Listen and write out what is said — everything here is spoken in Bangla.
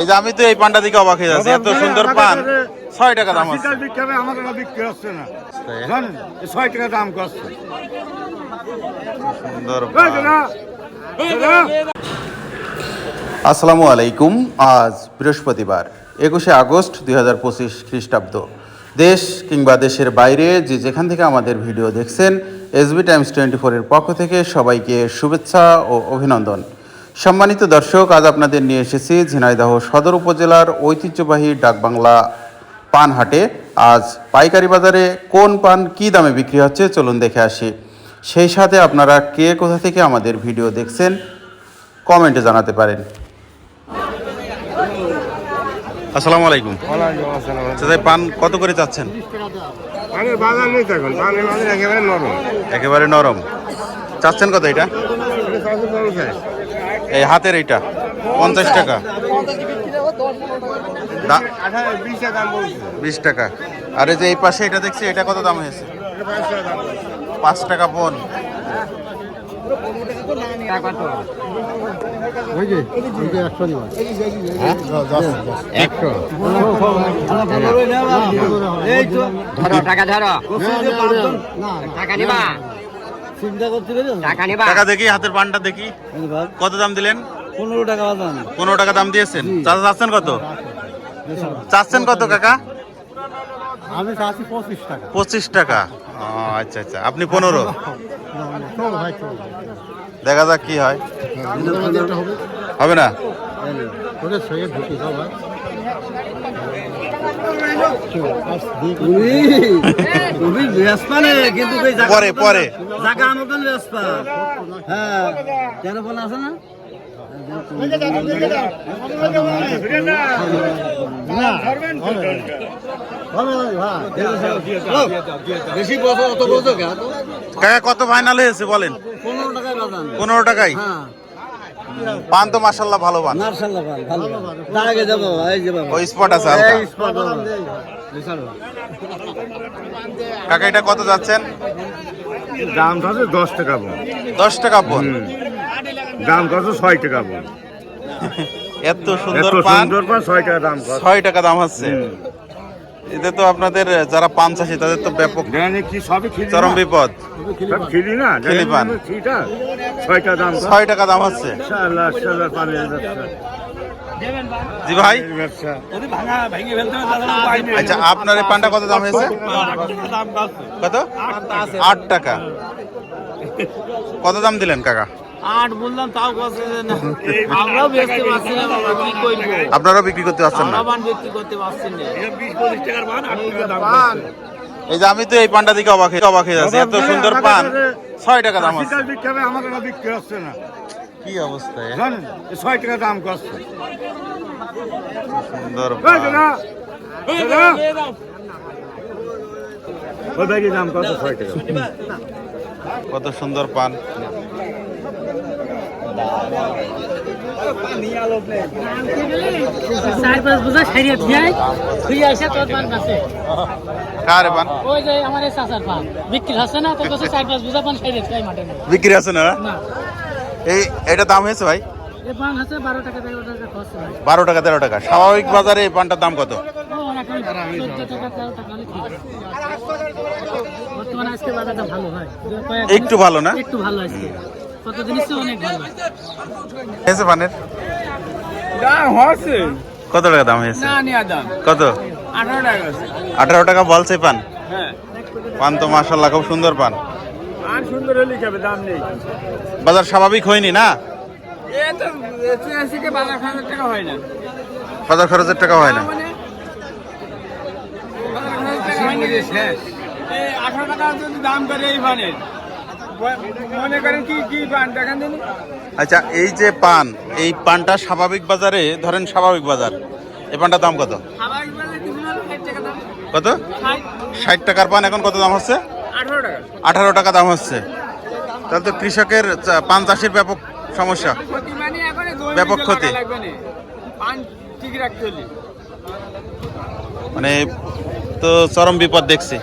এই যে আমি তো এই পানটা দিকে অবাক হয়ে যাচ্ছি এত সুন্দর পান। ছয় টাকা দাম হচ্ছে বিক্রি হবে আমাদের বিক্রি হচ্ছে না। ছয় টাকা দাম করছে। সুন্দর। আসসালামু আলাইকুম আজ বৃহস্পতিবার একুশে আগস্ট দুই হাজার পঁচিশ খ্রিস্টাব্দ। দেশ কিংবা দেশের বাইরে যে যেখান থেকে আমাদের ভিডিও দেখছেন এসবি টাইমস টোয়েন্টি ফোরের পক্ষ থেকে সবাইকে শুভেচ্ছা ও অভিনন্দন। সম্মানিত দর্শক আজ আপনাদের নিয়ে এসেছি ঝিনাইদহ সদর উপজেলার ঐতিহ্যবাহী ডাকবাংলা পান হাটে আজ পাইকারি বাজারে কোন পান কী দামে বিক্রি হচ্ছে চলুন দেখে আসি। সেই সাথে আপনারা কে কোথা থেকে আমাদের ভিডিও দেখছেন কমেন্টে জানাতে পারেন। আসসালামু আলাইকুম। চাচা পান কত করে চাচ্ছেন? পানের বাজার নেই এখন। পানের বাজার একেবারে নরম। একেবারে নরম। চাচ্ছেন কত এটা। এই হাতের এইটা পঞ্চাশ টাকা বিশ টাকা আর এই যে এই পাশে এটা দেখছি এটা কত দাম হয়েছে পাঁচ টাকা বলছে। টাকা পন ধরো টাকা ধরো টাকা নিবা টাকা নিবা। টাকা দেখি হাতের পানটা দেখি। কত দাম দিলেন? পনেরো টাকা বাদাম পনেরো টাকা দাম দিয়েছেন। চাচা চাচ্ছেন কত? চাচ্ছেন কত কাকা? আমি চাচ্ছি পঁচিশ টাকা। পঁচিশ টাকা। ও, আচ্ছা আচ্ছা। আপনি পনেরো? দেখা যাক কি হয়। হবে। না? পরে, পরে। জায়গা মতন বেসপা হ্যাঁ কেন আছে না? কত ফাইনাল হয়েছে বলেন? পনেরো টাকায় পনেরো টাকাই হ্যাঁ। পান তো মাসাল্লাহ ভালো পান। মার্শাল্লাহ ভালো তার আগে যাব এই যে বাবা। ওই স্পট আছে হালকা। এই। কাকা এটা কত যাচ্ছেন? দাম থাকে দশ টাকা বোন দশ টাকা পন দাম কত ছয় টাকা বোন এত সুন্দর পান। ছয় টাকা দাম ছয় টাকা দাম হচ্ছে এতে তো আপনাদের যারা পান চাষি তাদের তো ব্যাপক চরম বিপদ। খিলি পান। ছয় টাকা দাম ছয় টাকা দাম হচ্ছে। জি ভাই? আচ্ছা আপনার এই পানটা কত দাম হয়েছে? কত? আট টাকা। কত দাম দিলেন কাকা? আট বললাম তাও কাছে না আমরাও বেচতে পারছি না বাবা কি করব? আপনারাও বিক্রি করতে পারছেন না? বান বিক্রি করতে পারছি না। এই যে আমি তো এই পানটা দিকে অবাক হয়ে অবাক হয়ে যাচ্ছি এত সুন্দর পান। ছয় টাকা দাম আশি বিক্রি হচ্ছে না। কি অবস্থা জানেন ছয় টাকা দাম করছে। সুন্দর কত সুন্দর পান। চার পাঁচ বোঝা সারিয়ে দিয়ে আসে তোর পান কাছে কার পান ওই যে আমার এই চাচার পান বিক্রি হচ্ছে না? তোর কাছে চার পাঁচ বোঝা পান সারিয়ে দিয়ে মাঠে বিক্রি আছে না। এই এটা দাম হয়েছে ভাই? বারো টাকা তেরো টাকা। স্বাভাবিক বাজারে এই পানটার দাম কত? একটু ভালো না? একটু ভালো আজকে। কত জিনিস অনেক ভালো। পানের? দাম কত টাকা দাম হয়েছে? না নিয়া দাম। কত? আঠারো টাকা বলছে পান? হ্যাঁ। পান তো মাসাল্লাহ খুব সুন্দর পান। সুন্দর হলে খাবে দাম নেই। বাজার স্বাভাবিক হয়নি বাজার হয় না। বাজার খরচের টাকা হয় না। মানে আঠারো টাকা দাম করে এই আচ্ছা এই যে পান এই পানটা স্বাভাবিক বাজারে ধরেন স্বাভাবিক বাজার এই পানটার দাম কত? কত? ষাট। টাকার পান এখন কত দাম হচ্ছে? আঠারো টাকা। দাম হচ্ছে। তাহলে তো কৃষকের চা- পান চাষের ব্যাপক সমস্যা। মানে ব্যাপক ক্ষতি। মানে তো চরম বিপদ দেখছি।